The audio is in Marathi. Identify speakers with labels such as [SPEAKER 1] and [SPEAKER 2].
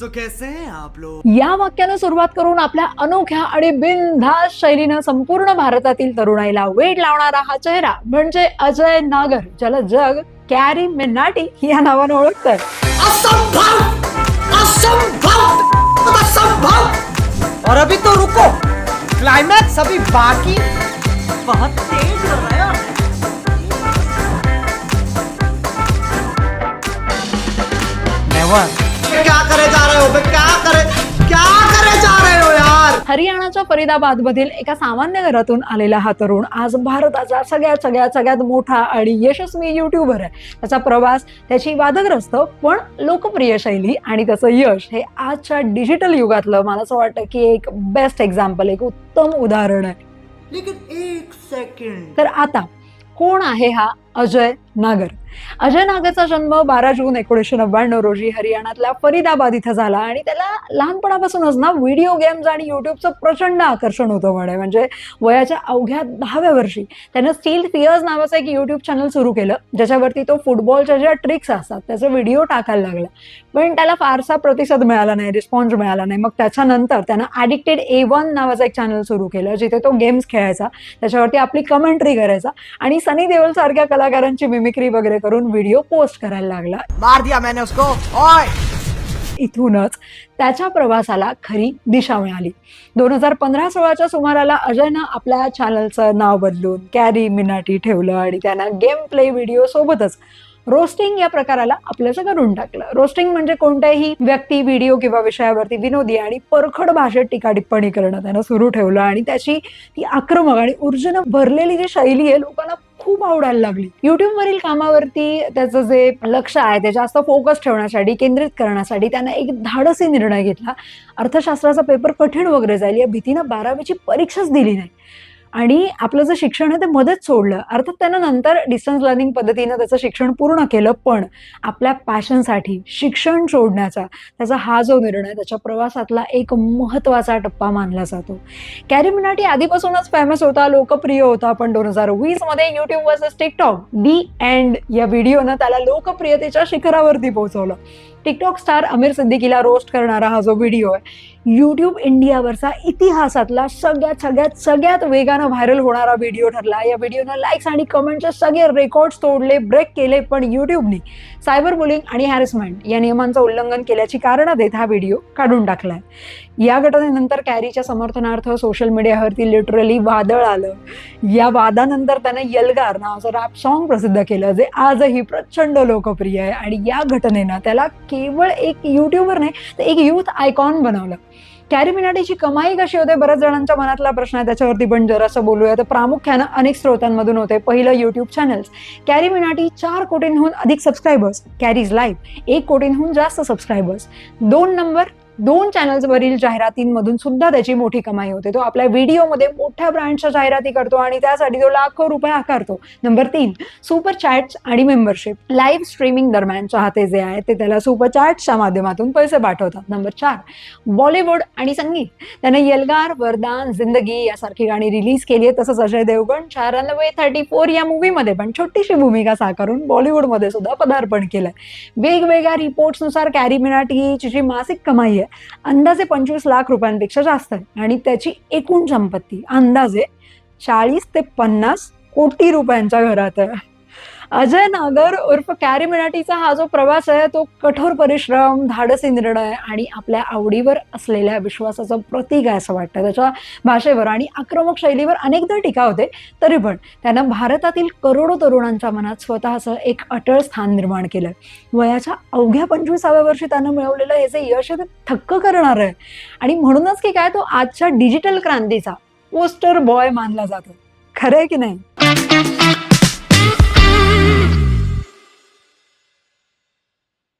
[SPEAKER 1] तो कैसे हैं आप लोग।
[SPEAKER 2] या वाक्यानं सुरुवात करून आपल्या अनोख्या आणि बिनधास्त शैलीनं संपूर्ण भारतातील तरुणाईला वेड लावणारा हा चेहरा म्हणजे अजय नागर ज्याला जग कॅरी मिनाटी या नावानं ओळखतंय.
[SPEAKER 1] असंभव असंभव असंभव. और अभी तो रुको क्लाइमैक्स अभी बाकी। बहुत तेज हो रहा है। नेवर क्या करे जा रहे हो क्या करे क्या करे जा रहे हो यार?
[SPEAKER 2] हरियाणाच्या फरीदाबाद मधील एका सामान्य घरातून आलेला हा तरुण आज भारताचा सगळ्यात सगळ्यात सगळ्यात मोठा आणि यशस्वी युट्यूबर आहे. त्याचा प्रवास त्याची वादग्रस्त पण लोकप्रिय शैली आणि त्याचं यश हे आजच्या डिजिटल युगातलं मला असं वाटतं की एक बेस्ट एक्झाम्पल एक उत्तम उदाहरण आहे.
[SPEAKER 1] लेकिन एक सेकंड
[SPEAKER 2] तर आता कोण आहे हा अजय नागर. अजय नागरचा जन्म बारा जून एकोणीसशे नव्याण्णव रोजी हरियाणातल्या फरीदाबाद इथं झाला आणि त्याला लहानपणापासूनच ना व्हिडिओ गेम्स आणि युट्यूबचं प्रचंड आकर्षण होतं म्हणे म्हणजे वयाच्या अवघ्या दहाव्या वर्षी त्यानं स्टील फिअर्स नावाचं एक युट्यूब चॅनल सुरू केलं ज्याच्यावरती तो फुटबॉलच्या ज्या ट्रिक्स असतात त्याचे व्हिडिओ टाकायला लागला. पण त्याला फारसा प्रतिसाद मिळाला नाही रिस्पॉन्स मिळाला नाही. मग त्याच्यानंतर त्यानं ॲडिक्टेड ए वन नावाचं एक चॅनल सुरू केलं जिथे तो गेम्स खेळायचा त्याच्यावरती आपली कमेंट्री करायचा आणि सनी देओल सारख्या कलाकारांची मिमिक्री वगैरे करून व्हिडिओ पोस्ट करायला लागला.
[SPEAKER 1] मार दिया मैंने उसको। ओए!
[SPEAKER 2] इथूनच त्याच्या प्रवासाला खरी दिशा मिळाली. दोन हजार पंधरा सोळाच्या सुमाराला अजयनं आपल्या चॅनलचं नाव बदलून कॅरी मिनाटी ठेवलं आणि त्यानं गेम प्ले व्हिडिओ सोबतच रोस्टिंग या प्रकाराला आपल्याचं करून टाकलं. रोस्टिंग म्हणजे कोणत्याही व्यक्ती व्हिडिओ किंवा विषयावरती विनोदी आणि परखड भाषेत टीका टिप्पणी करणं त्यानं सुरू ठेवलं आणि त्याची ती आक्रमक आणि ऊर्जेनं भरलेली जी शैली आहे लोकांना खूप आवडायला लागली. युट्यूबवरील कामावरती त्याचं जे लक्ष आहे ते जास्त फोकस ठेवण्यासाठी केंद्रित करण्यासाठी त्यानं एक धाडसी निर्णय घेतला. अर्थशास्त्राचा पेपर कठीण वगैरे जाईल या भीतीनं बारावीची परीक्षाच दिली नाही. आणि आपलं जे शिक्षण आहे ते मध्येच सोडलं. अर्थात त्यानं नंतर डिस्टन्स लर्निंग पद्धतीनं त्याचं शिक्षण पूर्ण केलं पण आपल्या पॅशनसाठी शिक्षण सोडण्याचा त्याचा हा जो निर्णय त्याच्या प्रवासातला एक महत्त्वाचा टप्पा मानला जातो. कॅरी मिनाटी आधीपासूनच फेमस होता लोकप्रिय होता पण दोन हजार वीसमध्ये YouTube versus TikTok the end या व्हिडिओनं त्याला लोकप्रियतेच्या शिखरावरती पोहोचवलं. टिकटॉक स्टार अमीर सिद्दीकीला रोस्ट करणारा हा जो व्हिडिओ आहे यूट्यूब इंडियावरचा इतिहासातला सगळ्यात सगळ्यात सगळ्यात वेगानं व्हायरल होणारा व्हिडिओ ठरला. या व्हिडिओनं लाईक्स आणि कमेंटचे सगळे रेकॉर्ड्स तोडले ब्रेक केले पण यूट्यूबने सायबर बुलिंग आणि हॅरेसमेंट या नियमांचं उल्लंघन केल्याची कारणं देत हा व्हिडिओ काढून टाकलाय. या घटनेनंतर कॅरीच्या समर्थनार्थ सोशल मीडियावरती लिटरली वादळ आलं. या वादानंतर त्यानं यलगार नावाचं रॅप सॉन्ग प्रसिद्ध केलं जे आजही प्रचंड लोकप्रिय आहे. आणि या घटनेनं त्याला केवळ एक युट्यूबर नाही तर एक युथ आयकॉन बनवलं. कॅरी मिनाटीची कमाई कशी होते? बऱ्याच जणांच्या मनातला प्रश्न आहे त्याच्यावरती पण जरासं बोलूया. तर प्रामुख्यानं अनेक स्रोतांमधून होते पहिलं युट्यूब चॅनल्स कॅरी मिनाटी चार कोटींहून अधिक सबस्क्रायबर्स कॅरीज लाईव्ह एक कोटींहून जास्त सबस्क्रायबर्स दोन नंबर दोन चॅनल्सवरील जाहिरातींमधून सुद्धा त्याची मोठी कमाई होते. तो आपल्या व्हिडिओमध्ये मोठ्या ब्रँडच्या जाहिराती करतो आणि त्यासाठी तो लाखो रुपये आकारतो. नंबर तीन सुपर चॅट्स आणि मेंबरशिप. लाईव्ह स्ट्रीमिंग दरम्यान चाहते जे आहेत ते त्याला सुपर चॅट्सच्या माध्यमातून पैसे पाठवतात. नंबर चार बॉलिवूड आणि संगीत. त्याने यलगार वरदान जिंदगी यासारखी गाणी रिलीज केली आहे तसंच Ajay Devgan Runway thirty four या मूवीमध्ये पण छोटीशी भूमिका साकारून बॉलिवूडमध्ये सुद्धा पदार्पण केलंय. वेगवेगळ्या रिपोर्ट्सनुसार कॅरी मिनाटीची जी मासिक कमाई आहे. अंदाजे पंचवीस लाख रुपयांपेक्षा जास्त आहे. आणि त्याची एकूण संपत्ती अंदाजे चाळीस ते पन्नास कोटी रुपयांच्या घरात आहे. अजय नागर उर्फ कॅरी मिनाटीचा हा जो प्रवास आहे तो कठोर परिश्रम धाडसी निर्णय आणि आपल्या आवडीवर असलेल्या विश्वासाचं प्रतीक आहे असं वाटतं. त्याच्या भाषेवर आणि आक्रमक शैलीवर अनेकदा टीका होते तरी पण त्यानं भारतातील करोडो तरुणांच्या मनात स्वतःचं एक अटळ स्थान निर्माण केलं. वयाच्या अवघ्या पंचवीसाव्या वर्षी त्यानं मिळवलेलं हे जे यश आहे ते थक्क करणार आहे. आणि म्हणूनच की काय तो आजच्या डिजिटल क्रांतीचा पोस्टर बॉय मानला जातो. खरं आहे की नाही?